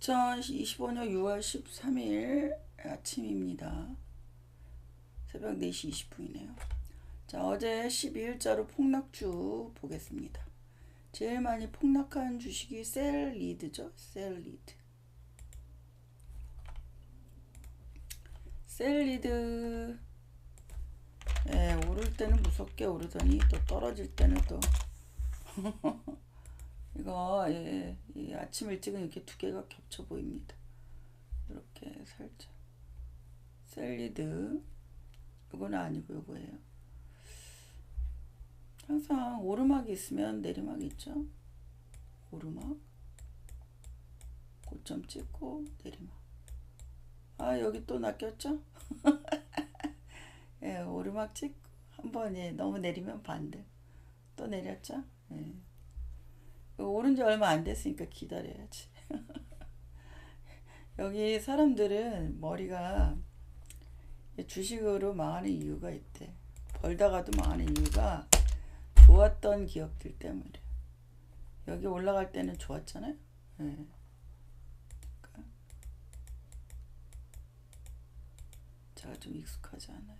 2025년 6월 13일 아침입니다. 새벽 4시 20분이네요. 자, 어제 12일자로 폭락주 보겠습니다. 제일 많이 폭락한 주식이 셀리드죠. 셀리드. 셀리드 예, 오를 때는 무섭게 오르더니 또 떨어질 때는 또 이거 예, 이 아침 일찍은 이렇게 두 개가 겹쳐 보입니다. 이렇게 살짝 셀리드 이거는 아니고 이거예요. 항상 오르막이 있으면 내리막이 있죠. 오르막 고점 찍고 내리막. 아 여기 또 낚였죠? 예, 오르막 찍고 한번 예, 너무 내리면 반대. 또 내렸죠? 예. 오른 지 얼마 안 됐으니까 기다려야지. 여기 사람들은 머리가 주식으로 망하는 이유가 있대. 벌다가도 망하는 이유가 좋았던 기업들 때문에. 여기 올라갈 때는 좋았잖아요. 네. 제가 좀 익숙하지 않아요.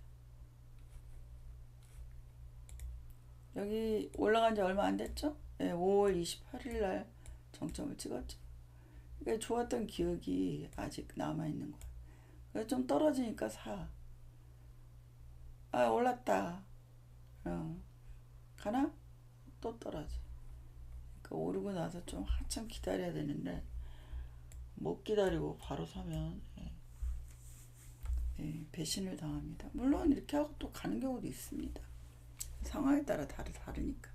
여기 올라간 지 얼마 안 됐죠? 네, 5월 28일 날 정점을 찍었죠. 그러니까 좋았던 기억이 아직 남아 있는 거야. 그래서 좀 떨어지니까 사. 아 올랐다. 어. 가나? 또 떨어져. 그러니까 오르고 나서 좀 한참 기다려야 되는데 못 기다리고 바로 사면 예. 예, 배신을 당합니다. 물론 이렇게 하고 또 가는 경우도 있습니다. 상황에 따라 다르, 다르니까.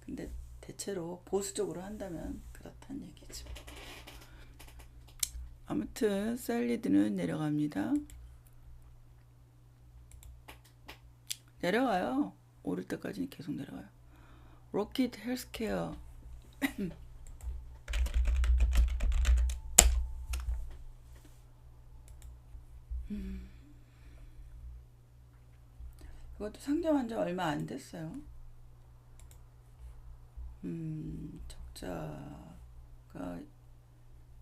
근데 대체로 보수적으로 한다면 그렇다는 얘기죠. 아무튼 셀리드는 내려갑니다. 내려가요. 오를 때까지는 계속 내려가요. 로킷 헬스케어 음. 그것도 상장 한 지 얼마 안 됐어요. 음, 적자가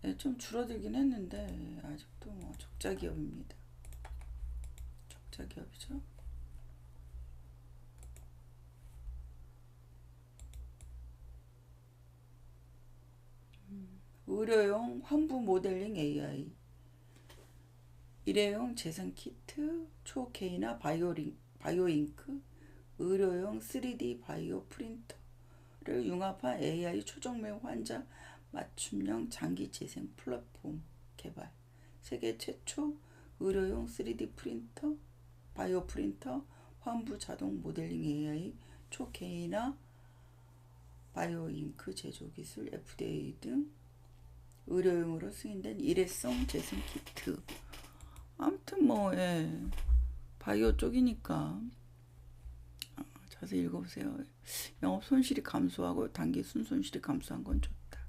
예, 좀 줄어들긴 했는데 아직도 뭐 적자 기업입니다. 적자 기업이죠. 음, 의료용 환부 모델링 AI 일회용 재생 키트, 초케이나 바이오링, 바이오잉크, 의료용 3D 바이오 프린터 를 융합한 AI 초정밀 환자 맞춤형 장기 재생 플랫폼 개발. 세계 최초 의료용 3D 프린터, 바이오 프린터, 환부 자동 모델링 AI, 초케이나 바이오 잉크 제조 기술, FDA 등 의료용으로 승인된 일회성 재생 키트. 아무튼 뭐 예. 바이오 쪽이니까 어, 자세히 읽어보세요. 영업 손실이 감소하고 단기 순손실이 감소한 건 좋다.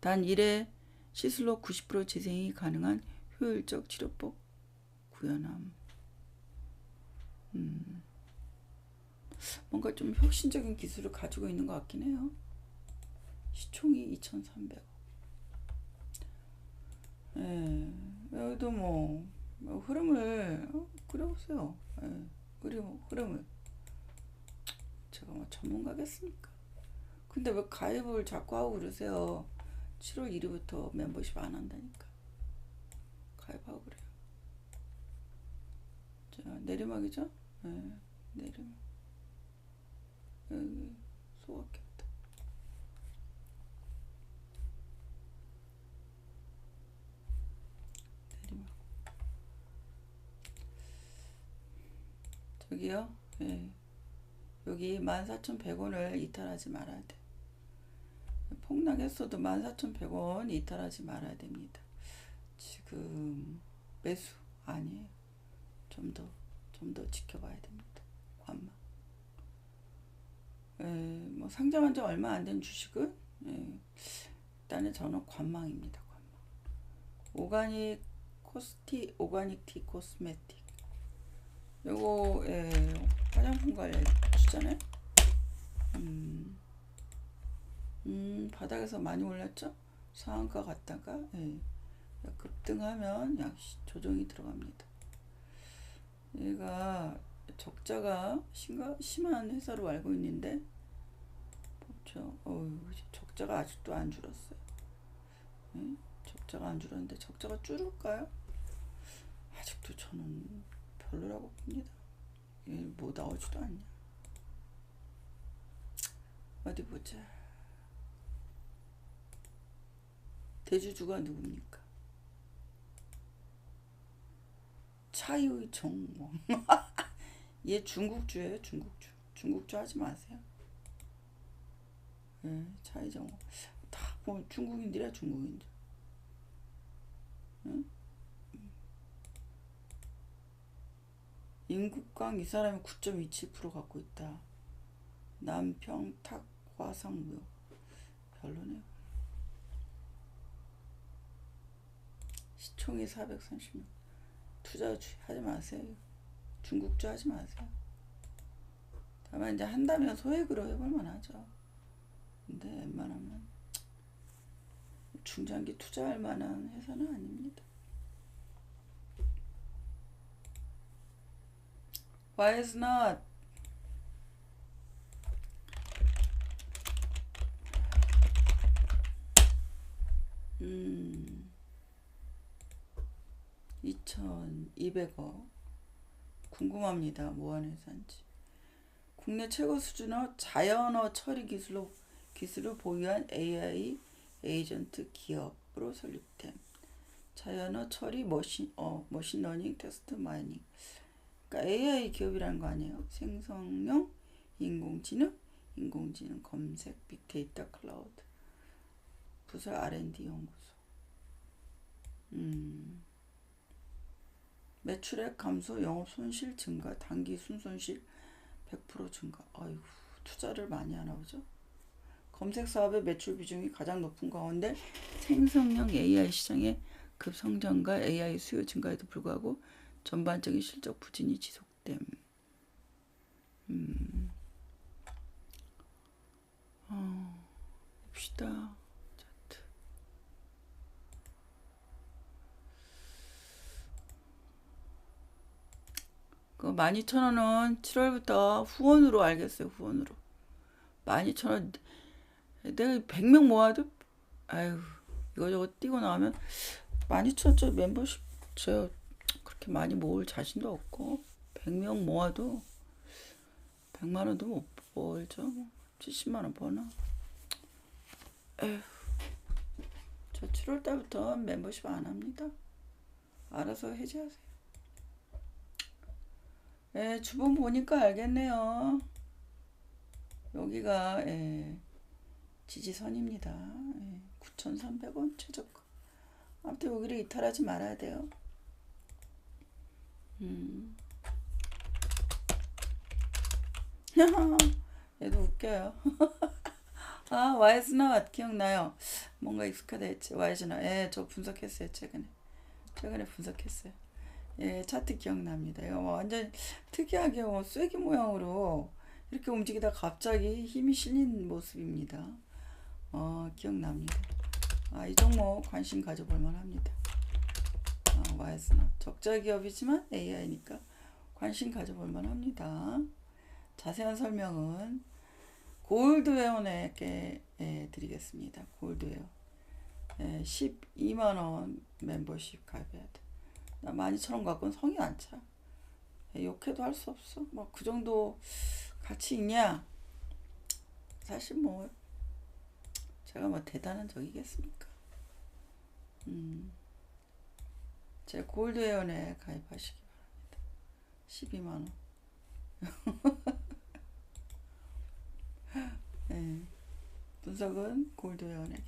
단 1회 시술로 90% 재생이 가능한 효율적 치료법 구현함. 음. 뭔가 좀 혁신적인 기술을 가지고 있는 것 같긴 해요. 시총이 2,300억. 예, 여기도 뭐 흐름을 어, 그려보세요. 예, 그림 흐름을 제가 뭐 전문가겠습니까? 근데 왜 가입을 자꾸 하고 그러세요? 7월 1일부터 멤버십 안 한다니까. 가입하고 그래요. 자 내리막이죠? 예, 내리막. 여기 소각했다. 내리막. 저기요. 예. 여기 14,100원을 이탈하지 말아야 돼. 폭락했어도 14,100원 이탈하지 말아야 됩니다. 지금 매수 아니에요. 좀 더, 좀 더 지켜봐야 됩니다. 관망. 에, 뭐 상장한 지 얼마 안 된 주식은 에, 일단은 저는 관망입니다. 관망. 오가닉 코스티, 오가닉 티 코스메틱. 요거 에, 화장품 관련 주잖아요. 음. 음, 바닥에서 많이 올랐죠? 상한가 갔다가 예. 급등하면 약시 조정이 들어갑니다. 얘가 적자가 심가, 심한 회사로 알고 있는데 그렇죠. 어휴, 적자가 아직도 안 줄었어요. 네? 적자가 안 줄었는데 적자가 줄을까요? 아직도 저는 별로라고 봅니다. 뭐 나오지도 않냐. 어디 보자. 대주주가 누굽니까? 차이의 정몽. 얘 중국주예요, 중국주. 중국주 하지 마세요. 예, 차이 정몽. 다 보면 중국인들이야, 중국인들. 응? 인국강 이 사람이 9.27% 갖고 있다. 남평탁 화상무역 별로네요. 시총이 436. 투자 하지 마세요. 중국주 하지 마세요. 다만 이제 한다면 소액으로 해볼 만하죠. 근데 웬만하면 중장기 투자할 만한 회사는 아닙니다. Why is not? 음, 2,200억. 궁금합니다. 뭐 하는 회사인지. 국내 최고 수준의 자연어 처리 기술로, 기술을 보유한 AI 에이전트 기업으로 설립됨. 자연어 처리 머신, 어, 머신러닝 테스트 마이닝. 그러니까 AI 기업이라는 거 아니에요. 생성형 인공지능, 인공지능 검색, 빅데이터 클라우드. 부설 R&D 연구소. 음. 매출액 감소, 영업 손실 증가, 단기 순손실 100% 증가. 아이고, 투자를 많이 하나 보죠? 검색 사업의 매출 비중이 가장 높은 가운데 생성형 AI 시장의 급성장과 AI 수요 증가에도 불구하고 전반적인 실적 부진이 지속됨. 음. 어, 봅시다. 그 12,000원은 7월부터 후원으로 알겠어요. 후원으로. 12,000원 내가 100명 모아도 아유 이거저거 뛰고 나오면 12,000원 멤버십 저 그렇게 많이 모을 자신도 없고 100명 모아도 100만 원도 못 벌죠. 70만 원 버나. 에휴. 저 7월 달부터 멤버십 안 합니다. 알아서 해지하세요. 예, 주본 보니까 알겠네요. 여기가 예, 지지선입니다. 예, 9,300원 최저가. 아무튼 여기를 이탈하지 말아야 돼요. 음. 얘도 웃겨요. 아, 와이즈넛 기억나요? 뭔가 익숙하다 했지. 와이즈넛. 예, 저 분석했어요, 최근에. 최근에 분석했어요. 예, 차트 기억납니다. 이거 뭐 완전 특이하게 뭐 쐐기 모양으로 이렇게 움직이다 갑자기 힘이 실린 모습입니다. 어, 기억납니다. 아, 이 종목 관심 가져볼 만합니다. 아, 와이즈넛. 적자 기업이지만 AI니까 관심 가져볼 만합니다. 자세한 설명은 골드웨어에게 예, 드리겠습니다. 골드웨어. 예, 12만원 멤버십 가입해야 돼. 나 12,000원 갖고는 성이 안 차. 예, 욕해도 할 수 없어. 뭐그 정도 가치 있냐? 사실 뭐 제가 뭐 대단한 적이겠습니까? 음. 제 골드웨어에 가입하시기 바랍니다. 12만원. 네. 분석은 골드웨어에게.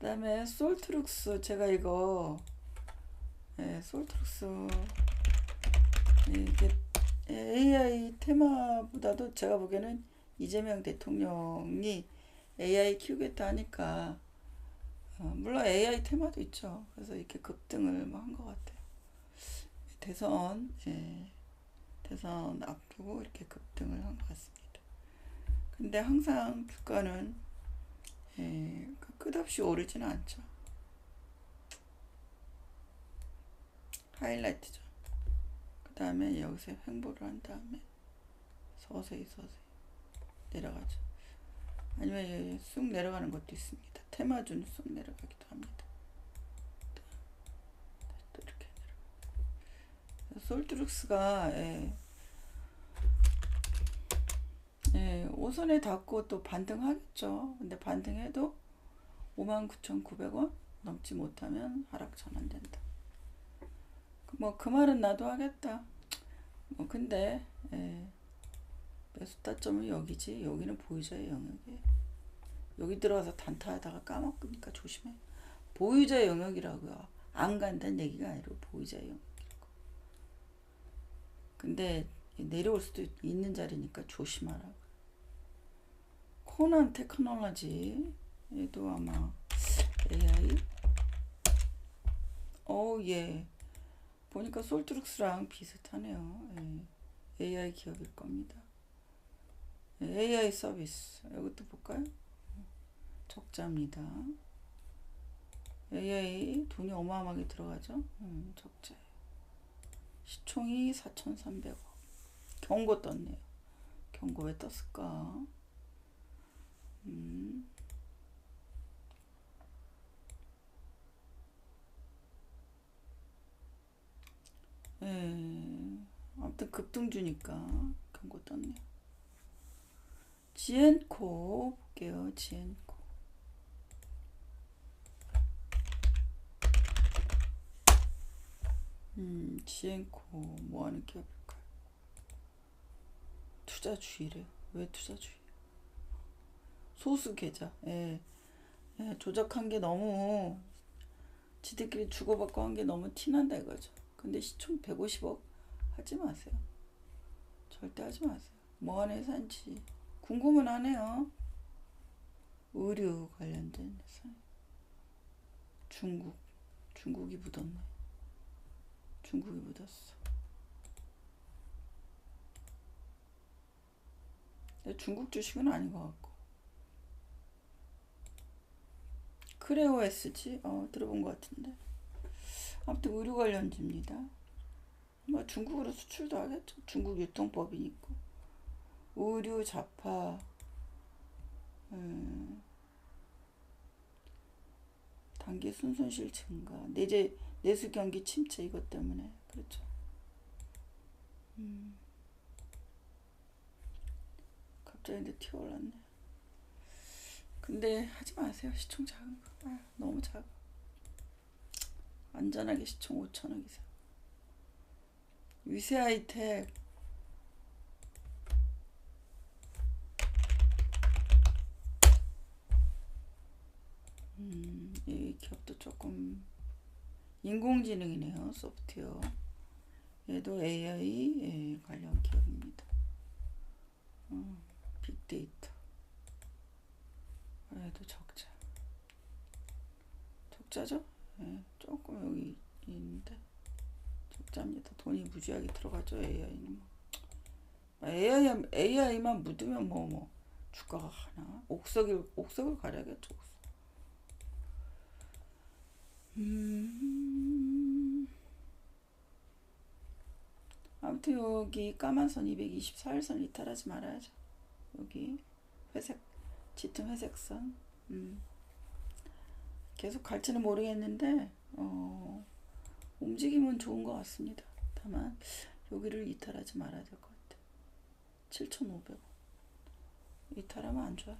그 다음에 솔트룩스 제가 이거 네, 솔트룩스 이게 AI 테마보다도 제가 보기에는 이재명 대통령이 AI 키우겠다 하니까 어, 물론 AI 테마도 있죠. 그래서 이렇게 급등을 뭐 한 것 같아요. 대선 예, 대선 앞두고 이렇게 급등을 한 것 같습니다. 근데 항상 주가는 예, 끝없이 오르지는 않죠. 하이라이트죠. 그 다음에 여기서 횡보를 한 다음에 서서히 서서히 내려가죠. 아니면 쑥 내려가는 것도 있습니다. 테마주는 쑥 내려가기도 합니다. 또 이렇게 내려가. 솔트룩스가 예, 예, 오선에 닿고 또 반등하겠죠. 근데 반등해도 59,900원 넘지 못하면 하락 전환된다. 뭐 그 말은 나도 하겠다. 뭐 근데 예, 매수 타점은 여기지. 여기는 보유자의 영역이에요. 여기 들어가서 단타하다가 까먹으니까 조심해. 보유자의 영역이라고요. 안 간다는 얘기가 아니라 보유자의 영역이라고. 근데 내려올 수도 있는 자리니까 조심하라고. 코난 테크놀로지 얘도 아마 AI 어, 예. 보니까 솔트룩스랑 비슷하네요. 예. AI 기업일 겁니다. 예, AI 서비스. 이것도 볼까요? 적자입니다. AI 돈이 어마어마하게 들어가죠. 음, 적자. 시총이 4,300억. 경고 떴네요. 경고 왜 떴을까? 음. 예, 아무튼 급등주니까 경고 떴네요. 지엔코 볼게요. 지엔코. 음, 지엔코 뭐 하는 기업일까요? 투자주의래요. 왜 투자주의? 소수 계좌. 예. 예, 조작한 게 너무 지들끼리 주고받고 한 게 너무 티난다 이거죠. 근데 시총 150억 하지 마세요. 절대 하지 마세요. 뭐 하는 회사인지 궁금은 하네요. 의류 관련된 회사. 중국. 중국이 묻었네. 중국이 묻었어. 중국 주식은 아닌 것 같고. 크레오 SG? 어, 들어본 것 같은데. 아무튼 의류 관련주입니다. 뭐 중국으로 수출도 하겠죠. 중국 유통법이 있고. 의류 자파 음, 단기 순손실 증가 내재 내수 경기 침체 이것 때문에 그렇죠. 음, 갑자기 근데 튀어올랐네. 근데 하지 마세요. 시총 작은 거. 아, 너무 작아. 안전하게 시총 5천억 이상. 위세 하이텍 음, 이 기업도 조금 인공지능이네요. 소프트웨어. 얘도 AI 예, 관련 기업입니다. 어, 빅데이터. 얘도 적자. 적자죠? 예, 조금 여기 있는데 적자입니다. 돈이 무지하게 들어가죠. AI는 뭐. AI, AI만 묻으면 뭐, 뭐, 주가가 하나. 옥석을, 옥석을 가려야겠죠. 옥석. 음. 아무튼 여기 까만 선 224일선 이탈하지 말아야죠. 여기 회색 짙은 회색선. 음. 계속 갈지는 모르겠는데 어, 움직임은 좋은 것 같습니다. 다만 여기를 이탈하지 말아야 될 것 같아. 7,500원. 이탈하면 안 좋아요.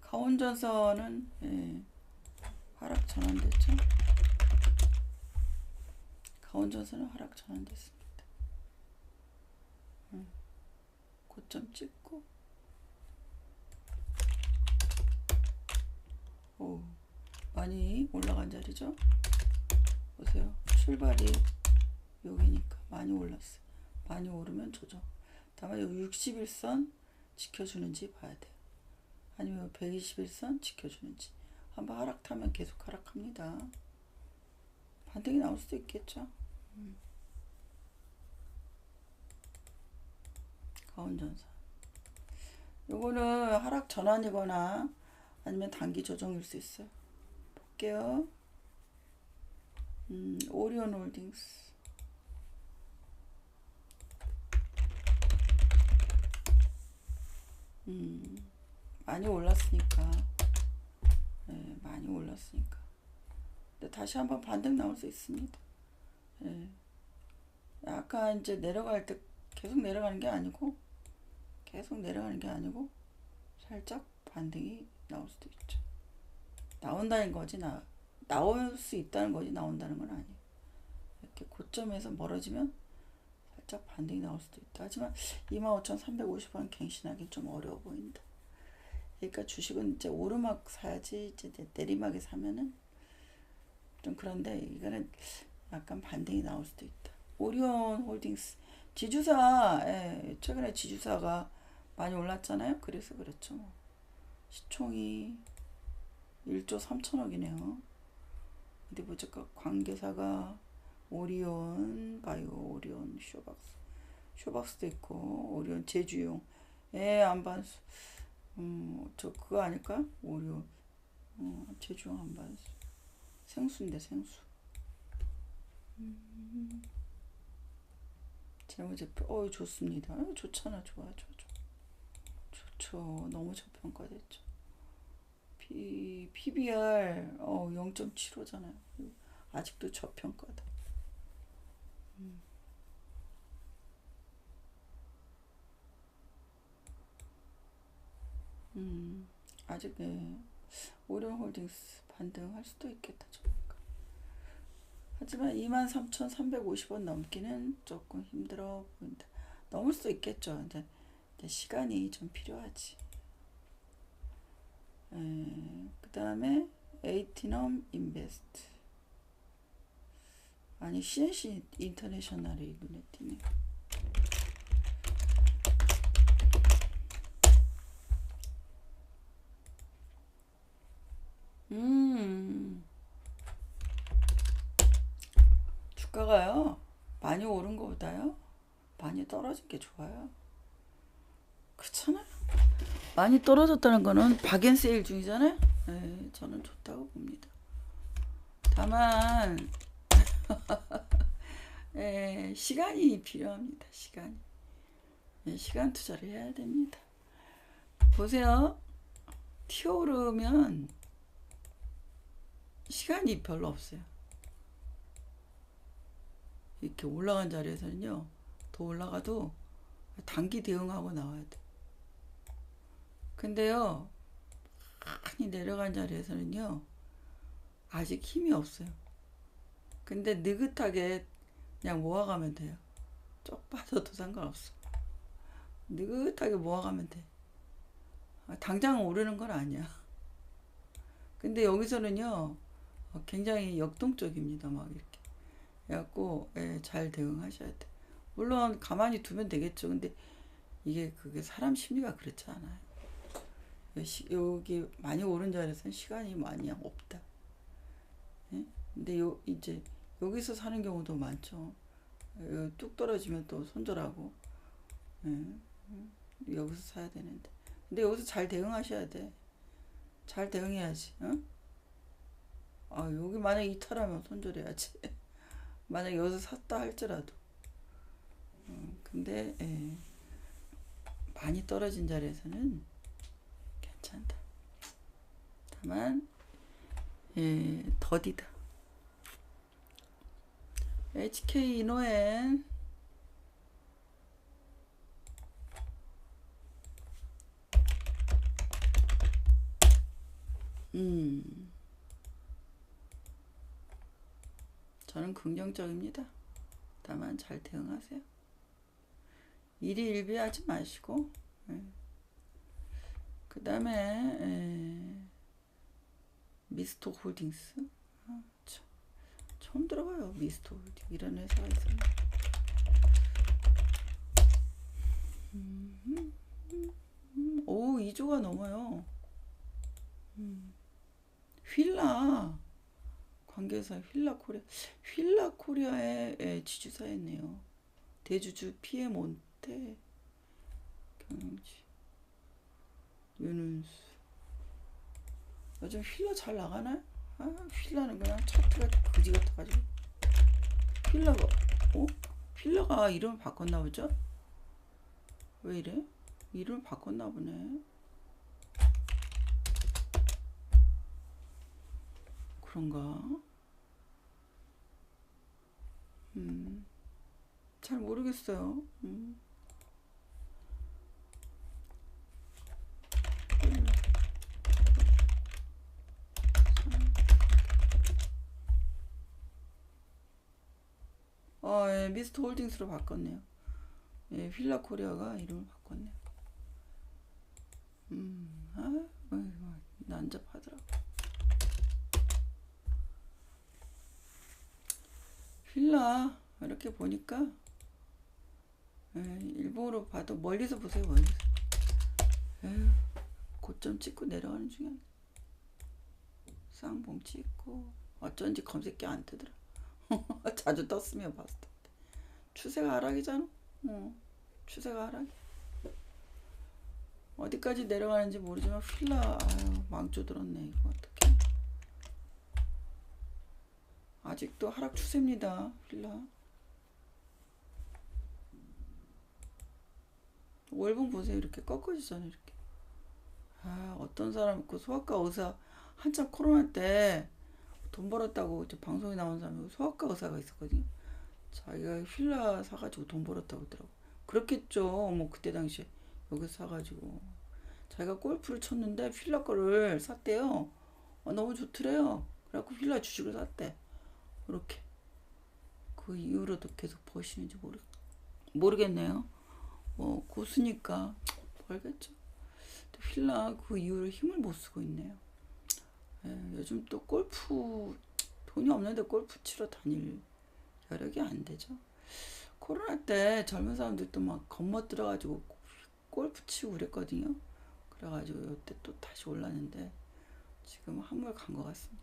강원전선은 예, 하락 전환됐죠. 강원전선은 하락 전환됐습니다. 음, 고점 찍고 오, 많이 올라간 자리죠. 보세요. 출발이 여기니까 많이 올랐어요. 많이 오르면 조정. 다만 여기 61선 지켜주는지 봐야 돼요. 아니면 121선 지켜주는지. 한번 하락 타면 계속 하락합니다. 반등이 나올 수도 있겠죠. 음. 가온전선. 요거는 하락 전환이거나 아니면 단기 조정일 수 있어요. 볼게요. 음, 오리온 홀딩스. 음, 많이 올랐으니까. 네, 많이 올랐으니까. 근데 다시 한번 반등 나올 수 있습니다. 네. 아까 이제 내려갈 때 계속 내려가는 게 아니고, 계속 내려가는 게 아니고, 살짝 반등이 나올 수도 있죠. 나온다는 거지, 나. 나올 수 있다는 거지, 나온다는 건 아니에요. 이렇게 고점에서 멀어지면 살짝 반등이 나올 수도 있다. 하지만 25,350원 갱신하기 좀 어려워 보인다. 그러니까 주식은 이제 오르막 사야지, 이제 내리막에 사면은 좀 그런데 이거는 약간 반등이 나올 수도 있다. 오리온 홀딩스 지주사 예, 최근에 지주사가 많이 올랐잖아요. 그래서 그렇죠. 뭐. 시총이 1조 3천억이네요. 어디 보자. 관계사가 오리온 바이오 오리온 쇼박스. 쇼박스도 있고 오리온 제주용. 예 안반수. 음저 그거 아닐까? 오리온. 어, 제주용 안반수. 생수인데 생수. 음. 재무제표 어 좋습니다. 어, 좋잖아 좋아 좋아. 좋죠. 너무 저평가됐죠 P, PBR 어 0.75잖아요 아직도 저평가다 음, 아직 네. 오리온 홀딩스 반등할 수도 있겠다. 저니까. 하지만 23,350원 넘기는 조금 힘들어 보인다. 넘을 수 있겠죠. 이제, 이제 시간이 좀 필요하지. 그 다음에 에이티넘 인베스트. 아니 CNC 인터내셔널이 눈에 띄네. 음. 주가가요. 많이 오른 것보다요. 많이 떨어진 게 좋아요. 그렇잖아요. 많이 떨어졌다는 거는 박앤세일 중이잖아요. 네, 저는 좋다고 봅니다. 다만 예, 시간이 필요합니다. 시간이. 예, 시간 투자를 해야 됩니다. 보세요. 튀어오르면 시간이 별로 없어요. 이렇게 올라간 자리에서는요, 더 올라가도 단기 대응하고 나와야 돼. 근데요, 많이 내려간 자리에서는요, 아직 힘이 없어요. 근데 느긋하게 그냥 모아가면 돼요. 쪽 빠져도 상관없어. 느긋하게 모아가면 돼. 당장 오르는 건 아니야. 근데 여기서는요, 굉장히 역동적입니다. 막 이렇게. 그래갖고, 예, 잘 대응하셔야 돼. 물론, 가만히 두면 되겠죠. 근데 이게 그게 사람 심리가 그렇지 않아요. 여기 많이 오른 자리에서는 시간이 많이 없다. 예? 근데 요, 이제, 여기서 사는 경우도 많죠. 뚝 떨어지면 또 손절하고, 예. 여기서 사야 되는데. 근데 여기서 잘 대응하셔야 돼. 잘 대응해야지. 어? 아, 여기 만약 이탈하면 손절해야지. 만약 여기서 샀다 할지라도. 어, 근데 예, 많이 떨어진 자리에서는 괜찮다. 다만 예, 더디다. HK 이노엔 음. 저는 긍정적입니다. 다만 잘 대응하세요. 일이 일비하지 마시고, 예. 그 다음에, 예. 미스토 홀딩스. 아, 참. 처음 들어봐요. 미스토 홀딩. 이런 회사가 있었네. 음, 음, 음, 오, 2조가 넘어요. 음. 휠라. 관계사 휠라 코리아 휠라 코리아의 예, 지주사였네요. 대주주 피에몬테 경영지 유눈수 요즘 휠라 잘 나가나요? 아 필라는 그냥 차트가 그지 같아가지고 필라가 어? 필라가 이름을 바꿨나 보죠? 왜 이래? 이름을 바꿨나 보네 그런가? 음, 잘 모르겠어요. 음. 어, 예, 미스터 홀딩스로 바꿨네요. 예, 휠라 코리아가 이름을 바꿨네요. 음, 아, 어, 난잡하더라고. 휠라 이렇게 보니까 예, 일본으로 봐도 멀리서 보세요 멀리서. 에휴, 고점 찍고 내려가는 중이야. 쌍봉 찍고 어쩐지 검색기 안 뜨더라. 자주 떴으면 텐데. 추세가 하락이잖아. 어, 추세가 하락. 어디까지 내려가는지 모르지만 휠라 아유 망조 들었네 이거 어떡해. 아직도 하락 추세입니다. 휠라. 월봉 보세요. 이렇게 꺾어지잖아요. 이렇게. 아, 어떤 사람 그 소아과 의사 한참 코로나 때 돈 벌었다고 방송에 나온 사람이 소아과 의사가 있었거든요. 자기가 휠라 사가지고 돈 벌었다고 하더라고. 그렇겠죠. 뭐 그때 당시에 여기 사가지고 자기가 골프를 쳤는데 휠라 거를 샀대요. 어, 너무 좋더래요. 그래갖고 휠라 주식을 샀대. 그렇게 그 이후로도 계속 버시는지 모르 모르겠네요. 뭐 고수니까 벌겠죠. 휠라 그 이후로 힘을 못 쓰고 있네요. 예, 요즘 또 골프 돈이 없는데 골프 치러 다닐 여력이 안 되죠. 코로나 때 젊은 사람들도 막 겁먹들어가지고 골프 치고 그랬거든요. 그래가지고 이때 또 다시 올랐는데 지금 한물 간 것 같습니다.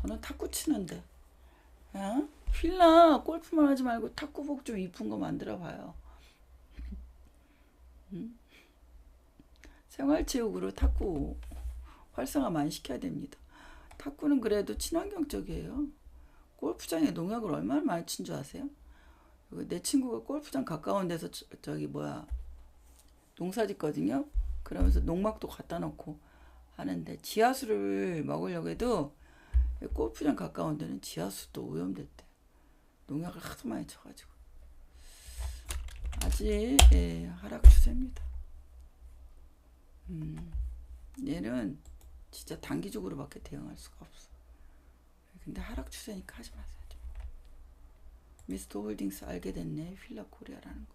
저는 탁구 치는데 어? 휠라 골프만 하지 말고 탁구복 좀 이쁜 거 만들어 봐요. 음? 생활체육으로 탁구 활성화 많이 시켜야 됩니다. 탁구는 그래도 친환경적이에요. 골프장에 농약을 얼마나 많이 친 줄 아세요? 내 친구가 골프장 가까운 데서 저, 기 뭐야 농사 짓거든요. 그러면서 농막도 갖다 놓고 하는데 지하수를 먹으려고 해도 골프장 가까운 데는 지하수도 오염됐대. 농약을 하도 많이 쳐가지고 아직 예, 하락 추세입니다. 음, 얘는 진짜 단기적으로밖에 대응할 수가 없어. 근데 하락 추세니까 하지 마세요. 미스터 홀딩스 알게 됐네. 휠라 코리아라는 거.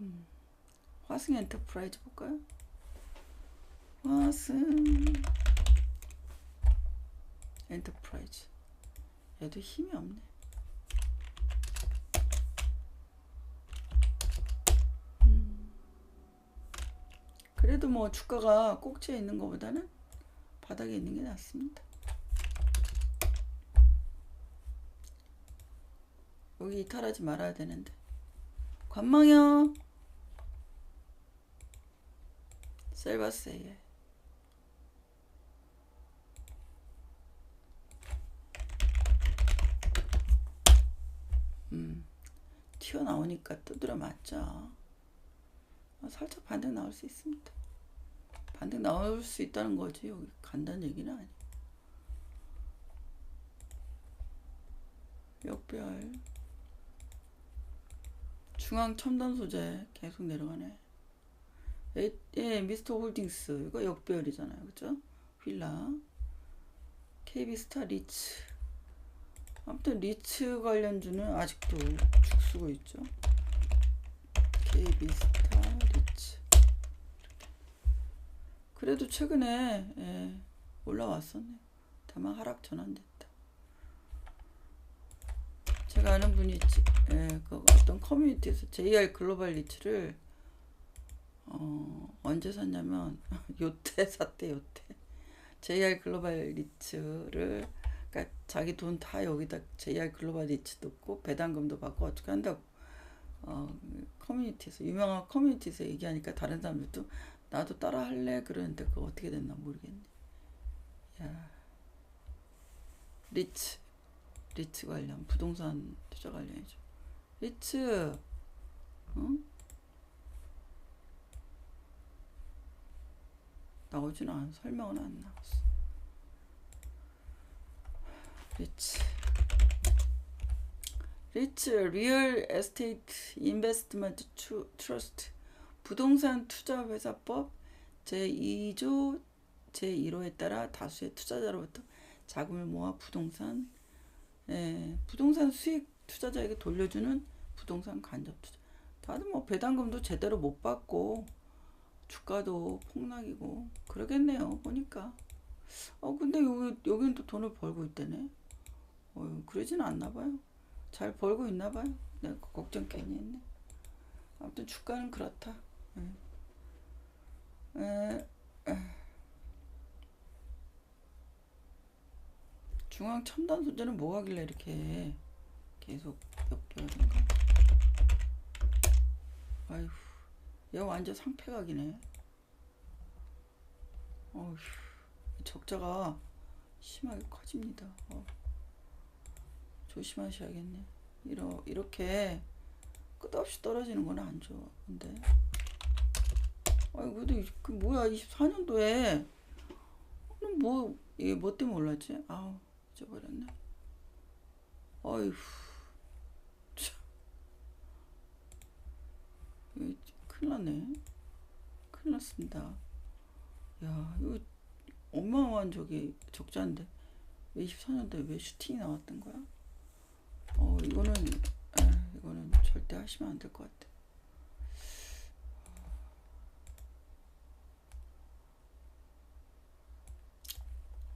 음. 화승 엔터프라이즈 볼까요? 화승 엔터프라이즈. 얘도 힘이 없네. 그래도 뭐 주가가 꼭지에 있는 것보다는 바닥에 있는 게 낫습니다. 여기 이탈하지 말아야 되는데. 관망형. 셀바세예. 음, 튀어나오니까 두드려 맞죠. 살짝 반등 나올 수 있습니다. 반등 나올 수 있다는 거지. 여기 간다는 얘기는 아니야. 역별. 중앙 첨단 소재 계속 내려가네. 예, 예, 미스터 홀딩스. 이거 역별이잖아요. 그죠? 휠라. KB스타 리츠. 아무튼 리츠 관련주는 아직도 죽쓰고 있죠. KB스타 리츠. 그래도 최근에 예, 올라왔었네요. 다만 하락 전환됐다. 제가 아는 분이 예, 그 어떤 커뮤니티에서 JR 글로벌 리츠를 어, 언제 샀냐면 요때 샀대 요때 JR 글로벌 리츠를 그러니까 자기 돈 다 여기다 JR 글로벌 리츠 넣고 배당금도 받고 어떻게 한다고 어, 커뮤니티에서 유명한 커뮤니티에서 얘기하니까 다른 사람들도 나도 따라 할래 그러는데 그거 어떻게 됐나 모르겠네. 야, 리츠, 리츠 관련 부동산 투자 관련이죠. 리츠, 응? 나오지는 않, 설명은 안 나왔어. 리츠, 리츠 리얼 에스테이트 인베스트먼트 추- 트러스트 부동산 투자 회사법 제2조 제1호에 따라 다수의 투자자로부터 자금을 모아 부동산 예, 부동산 수익 투자자에게 돌려주는 부동산 간접 투자. 다들 뭐 배당금도 제대로 못 받고 주가도 폭락이고 그러겠네요. 보니까. 어 근데 여기 여기는 또 돈을 벌고 있다네. 어 그러진 않나 봐요. 잘 벌고 있나 봐요. 내가 걱정 괜히 했네. 아무튼 주가는 그렇다. 중앙 첨단 소재는 뭐 하길래 이렇게 계속 역겨운가? 아휴, 얘 완전 상패각이네. 어휴, 적자가 심하게 커집니다. 어. 조심하셔야겠네. 이러, 이렇게 끝없이 떨어지는 건 안 좋아. 근데. 아이, 근데 그 뭐야, 24년도에. 뭐, 이게 뭐 때문에 올랐지? 아우, 잊어버렸네. 어휴. 참. 큰일 났네. 큰일 났습니다. 야, 이거 어마어마한 저기 적자인데. 왜 24년도에 왜 슈팅이 나왔던 거야? 어, 이거는, 에, 이거는 절대 하시면 안 될 것 같아.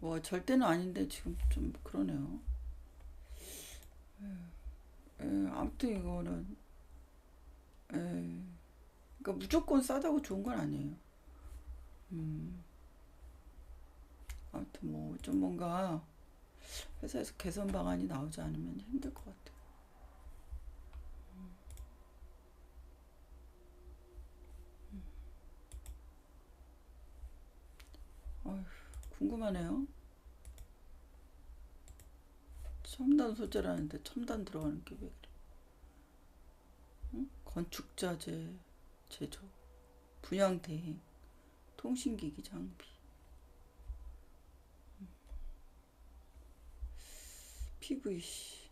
뭐, 절대는 아닌데, 지금 좀 그러네요. 에, 아무튼 이거는, 에, 그러니까 무조건 싸다고 좋은 건 아니에요. 음, 아무튼 뭐, 좀 뭔가, 회사에서 개선 방안이 나오지 않으면 힘들 것 같아요. 어휴, 궁금하네요. 첨단 소재라는데 첨단 들어가는 게 왜 그래? 응? 건축자재, 제조, 분양 대행, 통신기기 장비, PVC.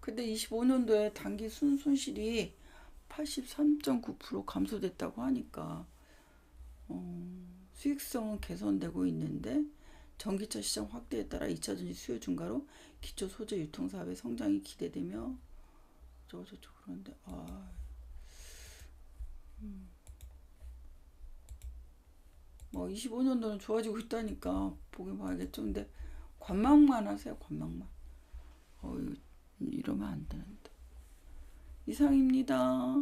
근데 25년도에 단기 순 손실이 83.9% 감소됐다고 하니까 어, 수익성은 개선되고 있는데 전기차 시장 확대에 따라 2차 전지 수요 증가로 기초 소재 유통 사업의 성장이 기대되며 저저저 그런데 아뭐 25년도는 좋아지고 있다니까 보긴 봐야겠죠. 근데 관망만 하세요. 관망만. 어 이러면 안 되는데. 이상입니다.